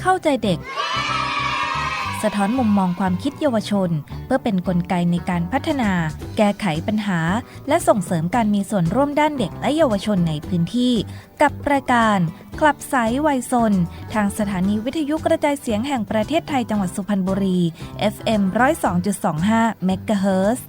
เข้าใจเด็ก สะท้อนมุมมองความคิดเยาวชน เพื่อเป็นนกลไกในการพัฒนา แก้ไขปัญหา และส่งเสริมการมีส่วนร่วมด้านเด็กและเยาวชนในพื้นที่ กับรายการคลับไซส์วัยซน ทางสถานีวิทยุกระจายเสียงแห่งประเทศไทยจังหวัดสุพรรณบุรี FM 102.25 MHz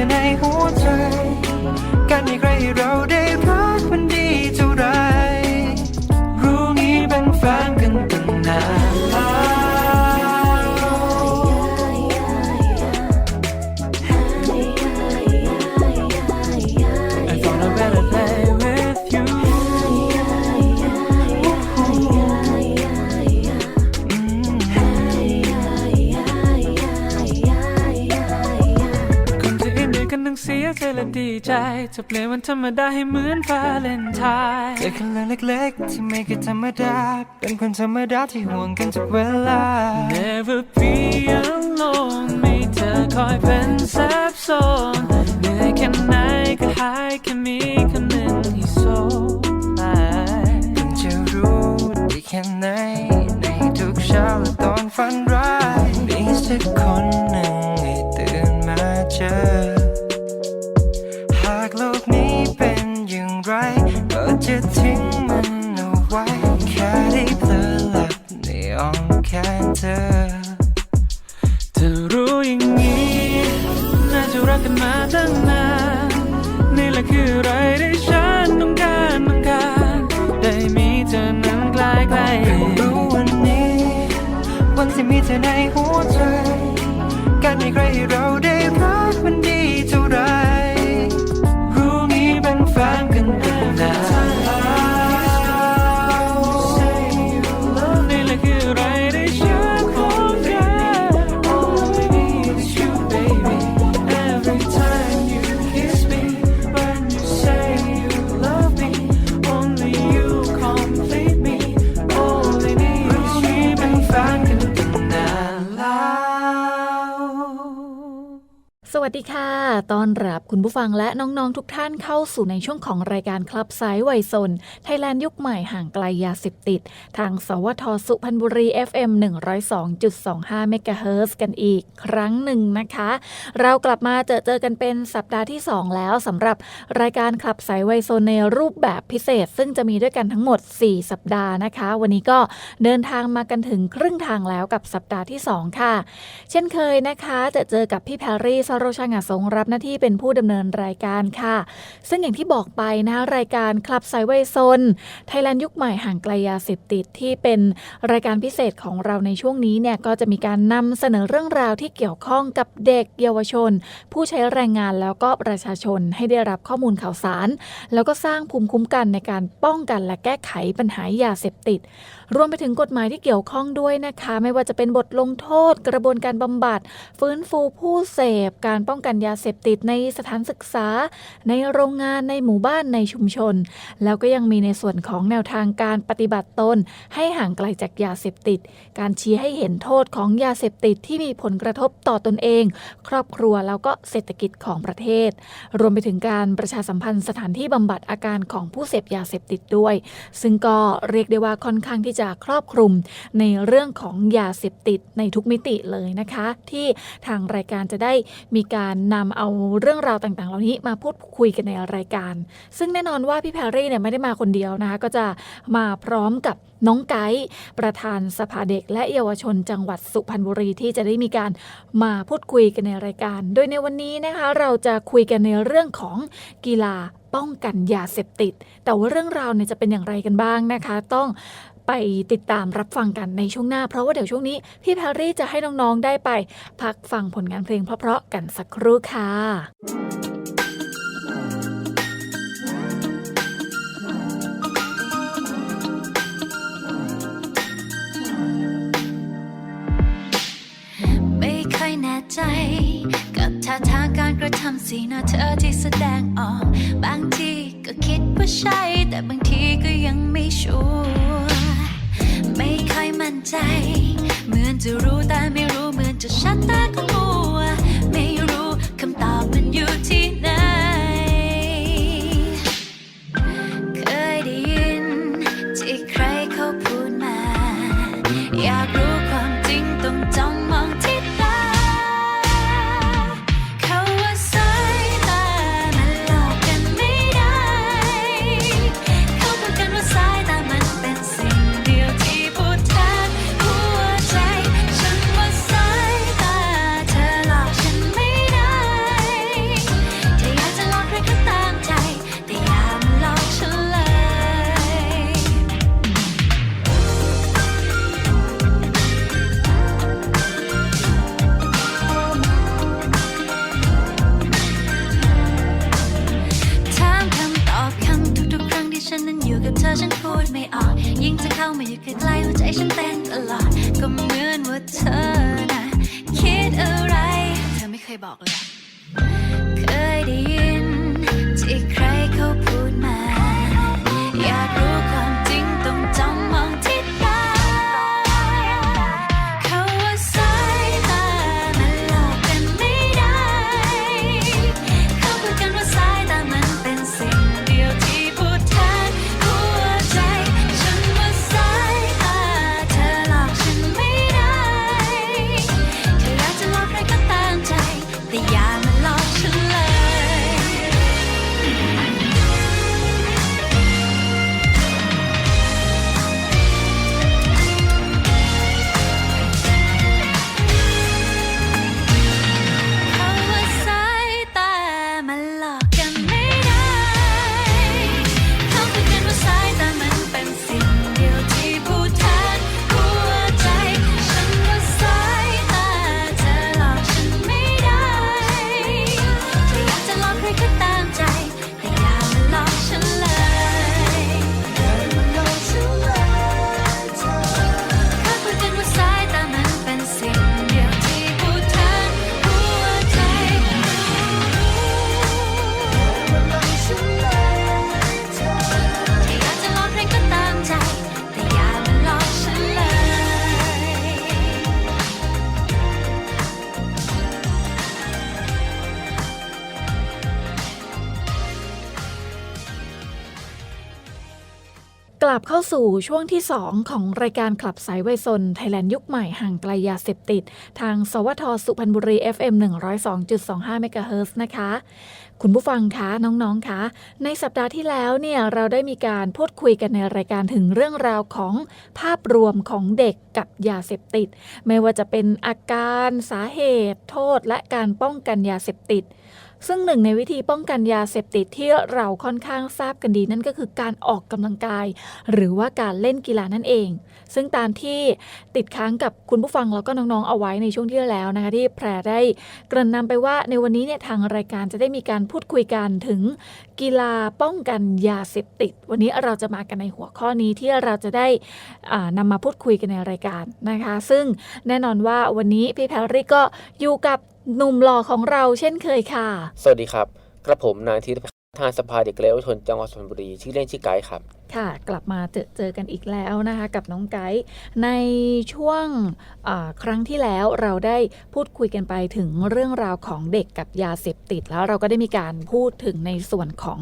วันที่ อินด้วยกันต้องเสียใจและดีใจจะเปลี่ยนวันธรรมดาให้เหมือนฟ้าเลนไทน์เจอกันเรื่องเล็กๆที่ไม่เคยธรรมดา เป็นคนธรรมดาที่ห่วงกันทุกเวลา Never be alone มีเธอคอยเป็นแซบโซนเหนื่อยแค่ไหนก็หายแค่มีคนหนึ่งที่โซไปเพิ่งจะรู้ดีแค่ไหนในทุกเช้าและตอนฝันร้ายมีสักคนหนึ่งให้ตื่นมาเจอ กันมาตั้งนานนี่แหละคือไรที่ฉันต้องการต้องการได้มีเธอนั้นใกล้ใกล้ๆรู้วันนี้ วันที่มีเธอในหัวใจ การมีใครให้เราได้ วัสดีค่ะ ตอนรับคุณผู้ฟังและน้อง ๆ ทุกท่านเข้าสู่ในช่วงของรายการคลับไซด์วัยซนไทยแลนด์ยุคใหม่ห่างไกลยาเสพติด ทาง สวทสุพรรณบุรี FM 102.25เมกะเฮิรตซ์กันอีกครั้งหนึ่งนะคะ เรากลับมาเจอเจอกันเป็นสัปดาห์ที่ 2 แล้วสำหรับรายการคลับไซด์วัยซนในรูปแบบพิเศษ ซึ่งจะมีด้วยกันทั้งหมด 4 สัปดาห์นะคะ วันนี้ก็เดินทางมากันถึงครึ่งทางแล้วกับสัปดาห์ที่ 2 ค่ะ เช่นเคยนะคะจะเจอกับพี่แพรรี่ซาโรชางาสงรับหน้าที่เป็นผู้ดำเนินรายการค่ะ ซึ่งอย่างที่บอกไปนะรายการคลับไซเวย์โซนไทยแลนด์ยุคใหม่ห่างไกลยาเสพติดที่เป็นรายการพิเศษของเราในช่วงนี้เนี่ยก็จะมีการนำเสนอเรื่องราวที่เกี่ยวข้องกับเด็กเยาวชน ผู้ใช้แรงงานแล้วก็ประชาชนให้ได้รับข้อมูลข่าวสาร แล้วก็สร้างภูมิคุ้มกันในการป้องกันและแก้ไขปัญหายาเสพติด รวมไปถึงกฎหมายที่เกี่ยวข้องด้วยนะคะ ไม่ว่าจะเป็นบทลงโทษ กระบวนการบำบัด ฟื้นฟูผู้เสพ การป้องกันยาเสพติดในสถานศึกษา ในโรงงานในหมู่บ้านในชุมชน แล้วก็ยังมีในส่วนของแนวทางการปฏิบัติตน ให้ห่างไกลจากยาเสพติด การชี้ให้เห็นโทษของยาเสพติดที่มีผลกระทบต่อตนเอง ครอบครัวแล้วก็เศรษฐกิจของประเทศ รวมไปถึงการประชาสัมพันธ์สถานที่บำบัดอาการของผู้เสพยาเสพติดด้วย ซึ่งก็เรียกได้ว่าค่อนข้างที่จะครอบคลุมในเรื่องของยาเสพติดในทุกมิติเลยนะคะ ที่ทางรายการจะได้มีการนำเอาเรื่องราวต่างๆ เหล่านี้มาพูดคุยกันในรายการ ซึ่งแน่นอนว่าพี่แพรรี่เนี่ยไม่ได้มาคนเดียวนะคะก็จะมาพร้อมกับน้องไกด์ประธานสภาเด็ก และเยาวชนจังหวัดสุพรรณบุรีที่จะได้มีการมาพูดคุยกันในรายการ โดยในวันนี้นะคะเราจะคุยกันในเรื่องของกีฬาป้องกันยาเสพติด แต่ว่าเรื่องราวเนี่ยจะเป็นอย่างไรกันบ้างนะคะ ต้อง ไปติดตามรับฟังกันในช่วงหน้า เพราะว่าเดี๋ยวช่วงนี้ พี่แพรรี่จะให้น้องๆได้ไป พักฟังผลงานเพลงเพราะๆกันสักครู่ค่ะใจกับท่าทางการกระทำสีหน้าเธอที่แสดงออก บางทีก็คิดว่าใช่ แต่บางทีก็ยังไม่ชัวร์ ไม่ค่อยมั่นใจ เหมือนจะรู้แต่ไม่รู้เหมือนจะชัดแต่ก็มัว ดไม่ออก ยิ่งจะเข้ามาอยู่ใกล้ๆหัวใจฉันเต้นตลอด ก็เหมือนว่าเธอนะคิดอะไร เธอไม่เคยบอกเลย เคยได้ยิน ที่ใครเขาพูดมา อยากรู้ ลับเข้าสู่ช่วงที่ 2 ของรายการขับสายวัยซนไทยแลนด์ยุคใหม่ห่างไกลยาเสพติด ทางสวทสุพรรณบุรี FM 102.25เมกะเฮิร์นะคะ คุณผู้ฟังคะน้องๆคะในสัปดาห์ที่แล้วเนี่ยเราได้มีการพูดคุยกันในรายการถึงเรื่องราวของภาพรวมของเด็กกับยาเสพติด ไม่ว่าจะเป็นอาการสาเหตุ โทษ และการป้องกันยาเสพติด ซึ่งหนึ่งในวิธีป้องกันยาเสพติดที่เราค่อนข้างทราบกันดีนั่นก็คือการออกกำลังกาย หรือว่าการเล่นกีฬานั่นเอง ซึ่งตามที่ติดค้างกับคุณผู้ฟังแล้วก็น้องๆเอาไว้ในช่วงที่แล้วนะคะที่แพรได้เกริ่นนำไปว่าในวันนี้เนี่ยทางรายการจะได้มีการพูดคุยกันถึงกีฬาป้องกันยาเสพติด วันนี้เราจะมากันในหัวข้อนี้ที่เราจะได้อ่านำมาพูดคุยกันในรายการนะคะ ซึ่งแน่นอนว่าวันนี้พี่แพรรี่ก็อยู่กับ หนุ่มหล่อของเราเช่นเคยค่ะ สวัสดีครับ กระผมนายธีรพัฒน์ประธานสภาเด็กและเยาวชนจังหวัดสุพรรณบุรี ชื่อเล่นชื่อไกด์ครับ ค่ะกลับมาเจอเจอกันอีกแล้วนะคะกับน้องไกด์ในช่วงครั้งที่แล้วเราได้พูดคุยกันไปถึงเรื่องราวของเด็กกับยาเสพติด แล้วเราก็ได้มีการพูดถึงในส่วนของ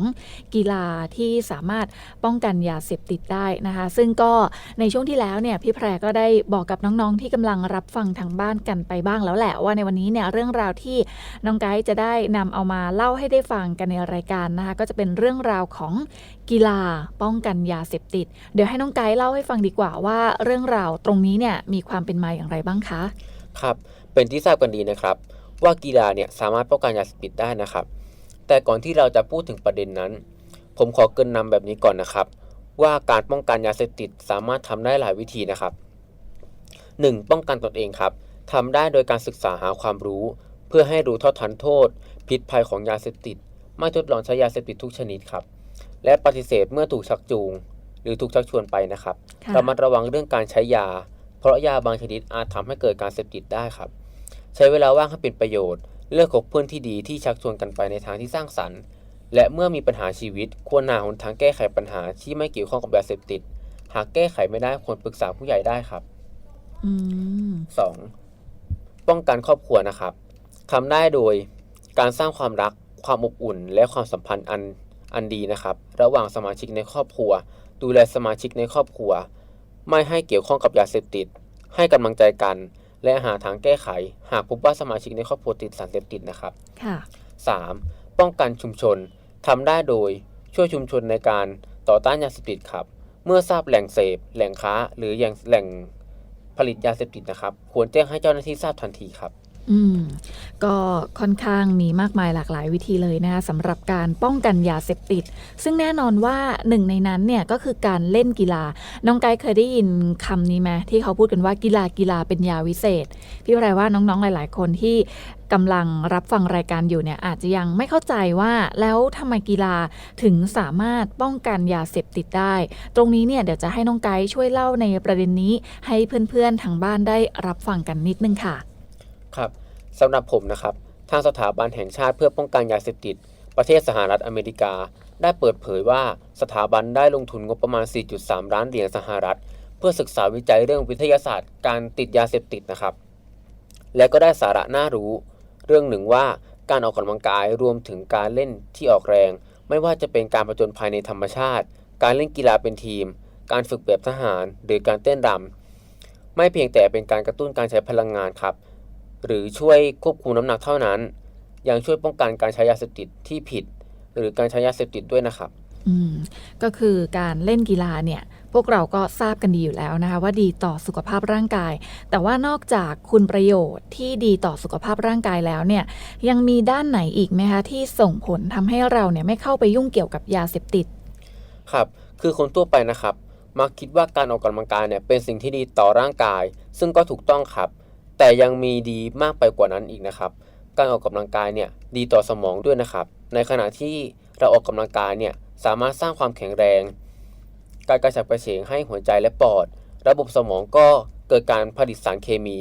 กีฬาที่สามารถป้องกันยาเสพติดได้นะคะ ซึ่งก็ในช่วงที่แล้วเนี่ยพี่แพรก็ได้บอกกับน้องๆที่กำลังรับฟังทางบ้านกันไปบ้างแล้วแหละว่าในวันนี้เนี่ยเรื่องราวที่น้องไกด์จะได้นำเอามาเล่าให้ได้ฟังกันในรายการนะคะก็จะเป็นเรื่องราวของกีฬาป้องกันยาเสพติด เดี๋ยวให้น้องไกด์เล่าให้ฟังดีกว่าว่าเรื่องราวตรงนี้เนี่ยมีความเป็นมาอย่างไรบ้างคะ ครับ เป็นที่ทราบกันดีนะครับ ว่ากีฬาเนี่ยสามารถป้องกันยาเสพติดได้นะครับ แต่ก่อนที่เราจะพูดถึงประเด็นนั้น ผมขอเกรินนำแบบนี้ก่อนนะครับ ว่าการป้องกันยาเสพติดสามารถทำได้หลายวิธีนะครับ 1. ป้องกันตนเองครับทำได้โดยการศึกษาหาความรู้ เพื่อให้รู้เท่าทันโทษ พิษภัยของยาเสพติด ไม่ทดลองใช้ยาเสพติดทุกชนิดครับ และปฏิเสธเมื่อถูกชักจูง หรือถูกชักชวนไปนะครับค่ะ ระมัดระวังเรื่องการใช้ยา เพราะยาบางชนิดอาจทำให้เกิดการเสพติดได้ครับ ใช้เวลาว่างให้เป็นประโยชน์ เลือกคบเพื่อนที่ดีที่ชักชวนกันไปในทางที่สร้างสรรค์ และเมื่อมีปัญหาชีวิต ควรหาหนทางแก้ไขปัญหาที่ไม่เกี่ยวข้องกับยาเสพติด หากแก้ไขไม่ได้ควรปรึกษาผู้ใหญ่ได้ครับ อืม 2. ป้องกันครอบครัวนะครับทำได้โดยการสร้างความรัก ความอบอุ่น และความสัมพันธ์อัน อันดีนะครับ ระหว่างสมาชิกในครอบครัว ดูแลสมาชิกในครอบครัว ไม่ให้เกี่ยวข้องกับยาเสพติด ให้กำลังใจกัน และหาทางแก้ไข หากพบว่าสมาชิกในครอบครัวติดสารเสพติดนะครับ ค่ะ 3. ป้องกันชุมชนทำได้โดยช่วยชุมชนในการต่อต้านยาเสพติดครับ เมื่อทราบแหล่งเสพ แหล่งค้า หรืออย่างแหล่งผลิตยาเสพติดนะครับ ควรแจ้งให้เจ้าหน้าที่ทราบทันทีครับ อืม ก็ค่อนข้างมีมากมายหลากหลายวิธีเลยนะคะสำหรับการป้องกันยาเสพติด ซึ่งแน่นอนว่าหนึ่งในนั้นเนี่ยก็คือการเล่นกีฬา น้องไกด์เคยได้ยินคำนี้ไหมที่เขาพูดกันว่ากีฬากีฬาเป็นยาวิเศษ พี่แปลว่าน้องๆหลาย ๆ คนที่กำลังรับฟังรายการอยู่เนี่ยอาจจะยังไม่เข้าใจว่าแล้วทำไมกีฬาถึงสามารถป้องกันยาเสพติดได้ ตรงนี้เนี่ยเดี๋ยวจะให้น้องไกด์ช่วยเล่าในประเด็นนี้ ให้เพื่อนๆทางบ้านได้รับฟังกันนิดนึงค่ะ ครับสำหรับผมนะครับ ทางสถาบันแห่งชาติเพื่อป้องกันยาเสพติด ประเทศสหรัฐอเมริกา ได้เปิดเผยว่าสถาบันได้ลงทุนงบประมาณ 4.3 ล้านเหรียญสหรัฐ เพื่อศึกษาวิจัยเรื่องวิทยาศาสตร์ การติดยาเสพติดนะครับ และก็ได้สาระน่ารู้ เรื่องหนึ่งว่าการออกกำลังกายรวมถึงการเล่นที่ออกแรง ไม่ว่าจะเป็นการประจนภัยในธรรมชาติ การเล่นกีฬาเป็นทีม การฝึกแบบทหาร หรือการเต้นรำไม่เพียงแต่เป็นการกระตุ้นการใช้พลังงานครับ หรือช่วยควบคุมน้ำหนักเท่านั้น ยังช่วยป้องกันการใช้ยาเสพติดที่ผิด หรือการใช้ยาเสพติดด้วยนะครับอืมก็คือการเล่นกีฬาเนี่ยพวกเราก็ทราบกันดีอยู่แล้วนะคะว่าดีต่อสุขภาพร่างกาย แต่ว่านอกจากคุณประโยชน์ที่ดีต่อสุขภาพร่างกายแล้วเนี่ยยังมีด้านไหนอีกไหมคะที่ส่งผลทำให้เราเนี่ยไม่เข้าไปยุ่งเกี่ยวกับยาเสพติด ครับ คือคนทั่วไปนะครับ มักคิดว่าการออกกำลังกายเนี่ยเป็นสิ่งที่ดีต่อร่างกาย ซึ่งก็ถูกต้องครับ แต่ยังมีดีมากไปกว่านั้นอีกนะครับ การออกกำลังกายเนี่ยดีต่อสมองด้วยนะครับ ในขณะที่เราออกกำลังกายเนี่ยสามารถสร้างความแข็งแรง การกระฉับกระเฉงให้หัวใจและปอด ระบบสมองก็เกิดการผลิตสารเคมี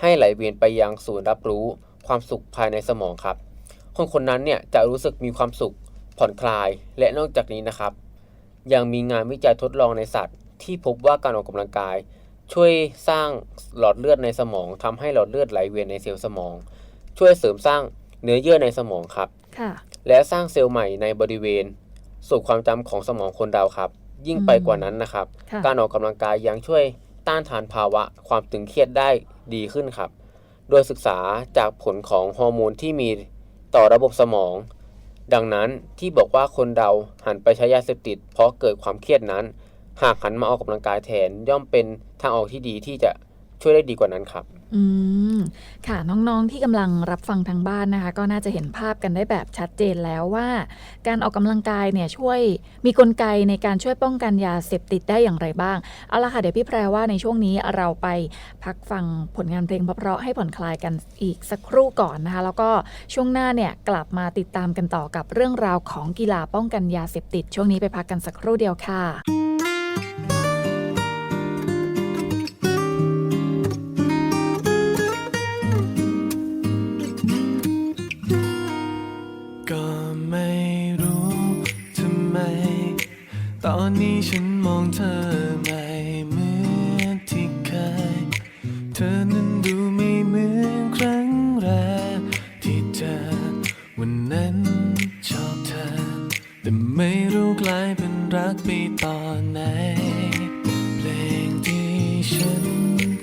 ให้ไหลเวียนไปยังศูนย์รับรู้ความสุขภายในสมองครับ คนคนนั้นเนี่ยจะรู้สึกมีความสุขผ่อนคลาย และนอกจากนี้นะครับ ยังมีงานวิจัยทดลองในสัตว์ ที่พบว่าการออกกำลังกาย ช่วยสร้างหลอดเลือดในสมองทำให้หลอดเลือดไหลเวียนในเซลล์สมอง ช่วยเสริมสร้างเนื้อเยื่อในสมองครับค่ะและสร้างเซลล์ใหม่ในบริเวณ สู่ความจำของสมองคนเราครับ ยิ่งไปกว่านั้นนะครับค่ะการออกกำลังกายยังช่วยต้านทานภาวะ ความตึงเครียดได้ดีขึ้นครับ โดยศึกษาจากผลของฮอร์โมนที่มีต่อระบบสมอง ดังนั้นที่บอกว่าคนเราหันไปใช้ยาเสพติด เพราะเกิดความเครียดนั้น หากหันมาออกกำลังกายแทน ย่อมเป็นทางออกที่ดีที่จะช่วยได้ดีกว่านั้นครับ อืม ค่ะน้องๆที่กำลังรับฟังทางบ้านนะคะ ก็น่าจะเห็นภาพกันได้แบบชัดเจนแล้วว่า การออกกำลังกายเนี่ยช่วยมีกลไกในการช่วยป้องกันยาเสพติดได้อย่างไรบ้าง เอาละค่ะเดี๋ยวพี่แพรว่าในช่วงนี้เราไปพักฟังผลงานเพลงเพราะๆให้ผ่อนคลายกันอีกสักครู่ก่อนนะคะ แล้วก็ช่วงหน้าเนี่ยกลับมาติดตามกันต่อกับเรื่องราวของกีฬาป้องกันยาเสพติด ช่วงนี้ไปพักกันสักครู่เดียวค่ะ ตอนนี้ฉันมองเธอไม่เหมือนที่เคย เธอนั้นดูไม่เหมือนครั้งแรกที่เจอวันนั้นชอบเธอ แต่ไม่รู้กลายเป็นรักไปตอนไหน เพลงที่ฉัน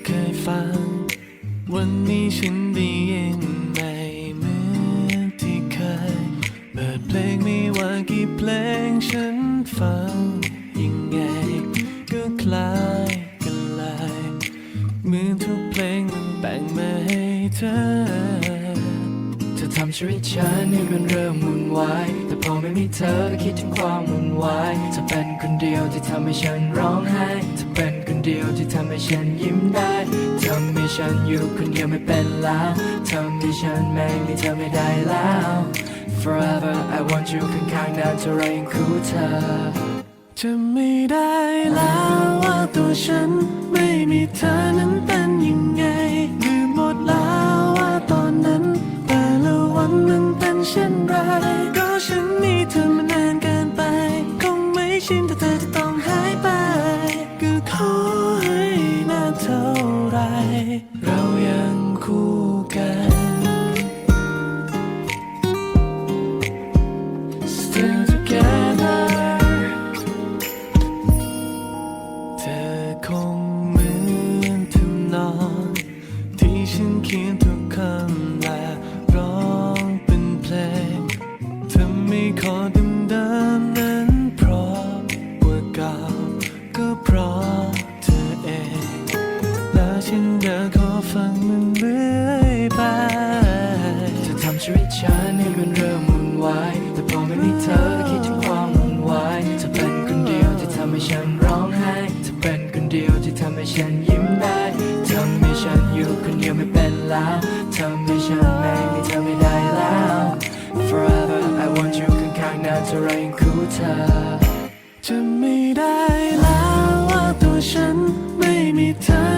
เคยฟัง วันนี้ฉันได้ยินม่เหมือนที่เคยเปิดเพลงไม่ว่ากี่เพลง งมันแต่งมาให้เธอ เธอทำชีวิตฉันให้มันเริ่มวุ่นวาย แต่พอไม่มีเธอก็คิดถึงความวุ่นวายเธอเป็นคนเดียวที่ทำให้ฉันร้องไห้เธอเป็นคนเดียวที่ทำให้ฉันยิ้มได้ทำให้ฉันอยู่คนเดียวไม่เป็นแล้วทำให้ฉันไม่มีเธอไม่ได้แล้ว Forever I want you ข้างๆนานเท่าไรยังคู่เธอจะไม่ได้แล้วว่าตัวฉันไม่มีเธอนั้นเป็นยังไง มันเป็นเช่นไร ก็ฉันมีเธอมานานเกินไป คงไม่ชินถ้าเธอจะ ฉันเดินขอฟังมันเรื่อยไปเธอทำชีวิตฉันให้มันเริ่มวุ่นวายแต่พอไม่มีเธอก็คิดถึงความวุ่นวายเธอเป็นคนเดียวที่ทำให้ฉันร้องไห้เธอเป็นคนเดียวที่ทำให้ฉันยิ้มได้ทำให้ฉันอยู่คนเดียวไม่เป็นแล้วทำให้ฉันไม่มีเธอไม่ได้แล้ว Forever I want you ข้างๆนานเท่าไรยังคู่เธอจะไม่ได้แล้วว่าตัวฉันไม่มีเธอ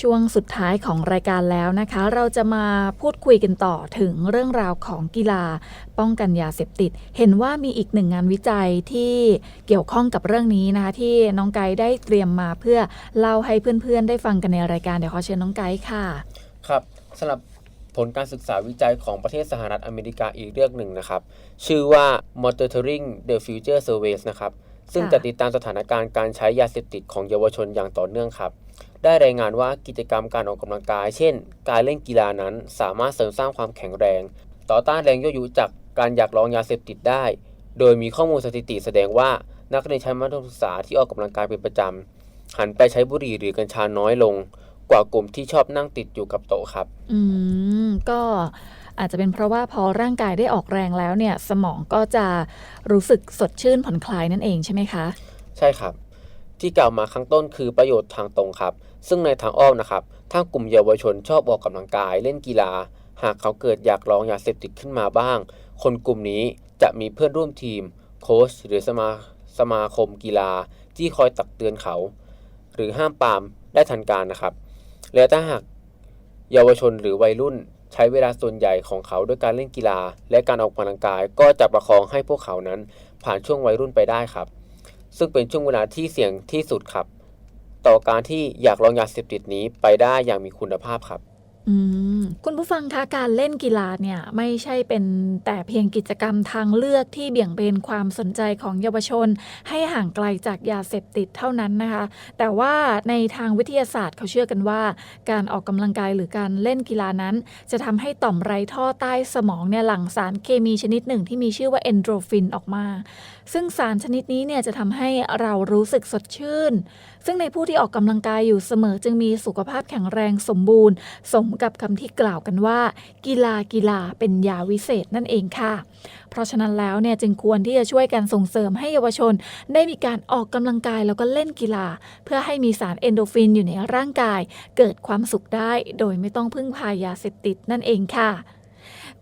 ช่วงสุดท้ายของรายการแล้วนะคะ เราจะมาพูดคุยกันต่อถึงเรื่องราวของกีฬา ป้องกันยาเสพติด เห็นว่ามีอีกหนึ่งงานวิจัยที่เกี่ยวข้องกับเรื่องนี้นะคะ ที่น้องไกด์ได้เตรียมมาเพื่อเล่าให้เพื่อนๆ ได้ฟังกันในรายการเดี๋ยวขอเชิญน้องไกด์ค่ะ ครับสำหรับผลการศึกษาวิจัยของประเทศสหรัฐอเมริกาอีกเรื่องหนึ่งนะครับ ชื่อว่า Monitoring the Future Surveys นะครับซึ่งจะติดตามสถานการณ์การใช้ยาเสพติดของเยาวชนอย่างต่อเนื่องครับ ได้รายงานว่ากิจกรรมการออกกำลังกาย เช่น การเล่นกีฬานั้นสามารถเสริมสร้างความแข็งแรง ต่อต้านแรงยั่วยุจากการอยากลองยาเสพติดได้ โดยมีข้อมูลสถิติแสดงว่านักเรียนชั้นมัธยมศึกษาที่ออกกำลังกายเป็นประจำหันไปใช้บุหรี่หรือกัญชาน้อยลง กว่ากลุ่มที่ชอบนั่งติดอยู่กับโต๊ะครับ อืมก็อาจจะเป็นเพราะว่าพอร่างกายได้ออกแรงแล้วเนี่ย สมองก็จะรู้สึกสดชื่นผ่อนคลายนั่นเองใช่ไหมคะ ใช่ครับ ที่กล่าวมาข้างต้นคือประโยชน์ทางตรงครับ ซึ่งในทางอ้อมนะครับ ถ้ากลุ่มเยาวชนชอบออกกำลังกายเล่นกีฬา หากเขาเกิดอยากลองยาเสพติดขึ้นมาบ้าง คนกลุ่มนี้จะมีเพื่อนร่วมทีม โค้ชหรือสมาสมาคมกีฬา ที่คอยตักเตือนเขา หรือห้ามปามได้ทันการนะครับ และถ้าหากเยาวชนหรือวัยรุ่นใช้เวลาส่วนใหญ่ของเขาด้วยการเล่นกีฬา และการออกกำลังกายก็จะประคองให้พวกเขานั้นผ่านช่วงวัยรุ่นไปได้ครับ ซึ่งเป็นช่วงเวลาที่เสี่ยงที่สุดครับ ต่อการที่อยากลองยาเสพติดนี้ไปได้อย่างมีคุณภาพครับ อืม คุณผู้ฟังคะการเล่นกีฬาเนี่ยไม่ใช่เป็นแต่เพียงกิจกรรมทางเลือกที่เบี่ยงเบนความสนใจของเยาวชน ให้ห่างไกลจากยาเสพติดเท่านั้นนะคะ แต่ว่าในทางวิทยาศาสตร์เขาเชื่อกันว่า การออกกำลังกายหรือการเล่นกีฬานั้น จะทำให้ต่อมไรท่อใต้สมองเนี่ยหลั่งสารเคมีชนิดหนึ่งที่มีชื่อว่าเอนโดรฟินออกมา ซึ่งสารชนิดนี้เนี่ยจะทำให้เรารู้สึกสดชื่น ซึ่งในผู้ที่ออกกำลังกายอยู่เสมอจึงมีสุขภาพแข็งแรงสมบูรณ์ สมกับคำที่กล่าวกันว่า กีฬากีฬาเป็นยาวิเศษนั่นเองค่ะ เพราะฉะนั้นแล้วเนี่ยจึงควรที่จะช่วยกันส่งเสริมให้เยาวชน ได้มีการออกกำลังกายแล้วก็เล่นกีฬา เพื่อให้มีสารเอนโดฟินอยู่ในร่างกาย เกิดความสุขได้ โดยไม่ต้องพึ่งพายาเสพติดนั่นเองค่ะ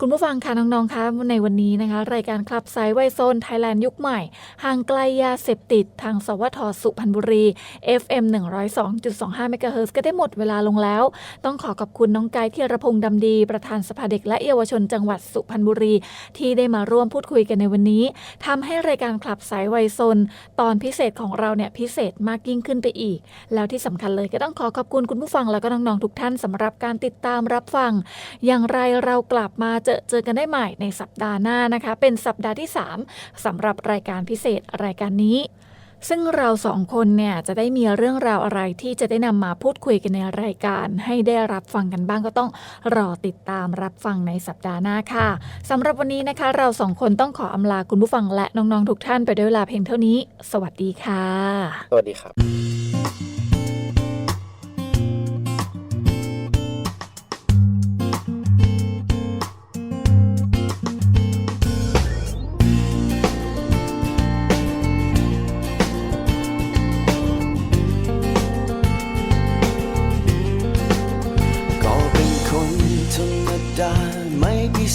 คุณผู้ฟังคะน้องๆคะในวันนี้นะคะ รายการคลับไซไวโซนไทยแลนด์ยุคใหม่ ห่างไกลยาเสพติดทาง สวทสุพรรณบุรี FM 102.25เมกะเฮิร์ก็ได้หมดเวลาลงแล้ว ต้องขอขอบคุณน้องไกด์ธีรพงษ์ดำดี ประธานสภาเด็กและเยาวชนจังหวัดสุพรรณบุรี ที่ได้มาร่วมพูดคุยกันในวันนี้ทำให้รายการคลับสายวัยซนตอนพิเศษของเราเนี่ยพิเศษมากยิ่งขึ้นไปอีก แล้วที่สำคัญเลยก็ต้องขอขอบคุณคุณผู้ฟังแล้วก็น้องๆทุกท่านสำหรับการติดตามรับฟัง อย่างไรเรากลับมาเจอเจอกันได้ใหม่ในสัปดาห์หน้านะคะ เป็นสัปดาห์ที่ 3สำหรับรายการพิเศษรายการนี้ ซึ่งเราสองคนเนี่ยจะได้มีเรื่องราวอะไรที่จะได้นำมาพูดคุยกันในรายการ ให้ได้รับฟังกันบ้างก็ต้องรอติดตามรับฟังในสัปดาห์หน้าค่ะสำหรับวันนี้นะคะ เราสองคนต้องขออำลาคุณผู้ฟังและน้องๆทุกท่านไปด้วยเวลาเพียงเท่านี้ สวัสดีค่ะ สวัสดีครับ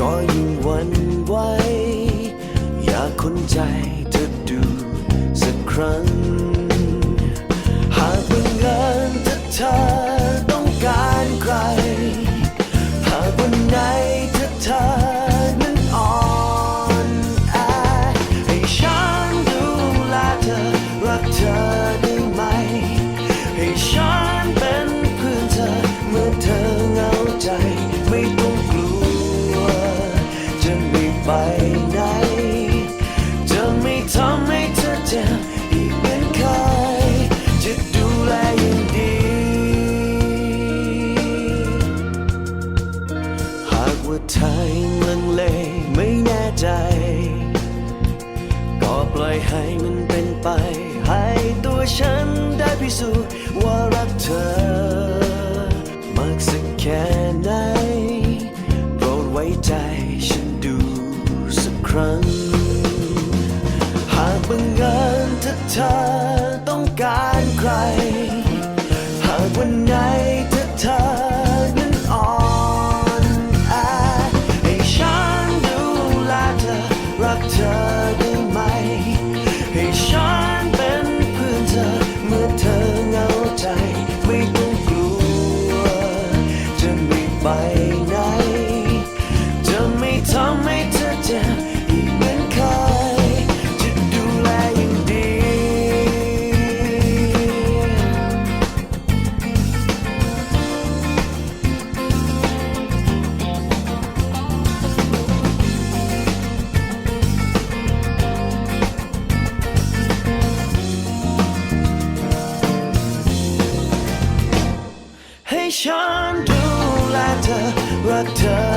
ก็ยิ่งหวันไหวอยากคนใจเธอดูสักครั้ง หากบังเอิญถ้าเธอต้องการใคร หากวันไหนถ้าเธอนั้นอ่อนแอให้ฉันดูแลเธอรักเธอได้ไหมให้ฉัน ตัวฉันได้พิสูจน์ว่ารักเธอ มากสักแค่ไหนโปรดไว้ใจฉันดูสักครั้ง หากบังเอิญถ้าเธอ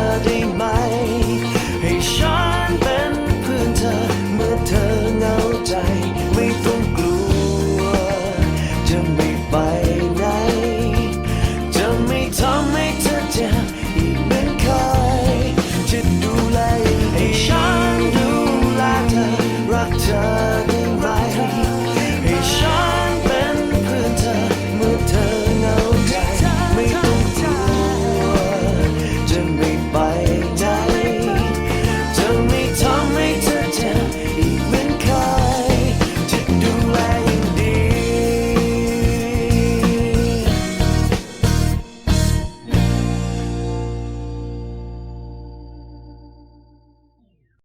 flooding my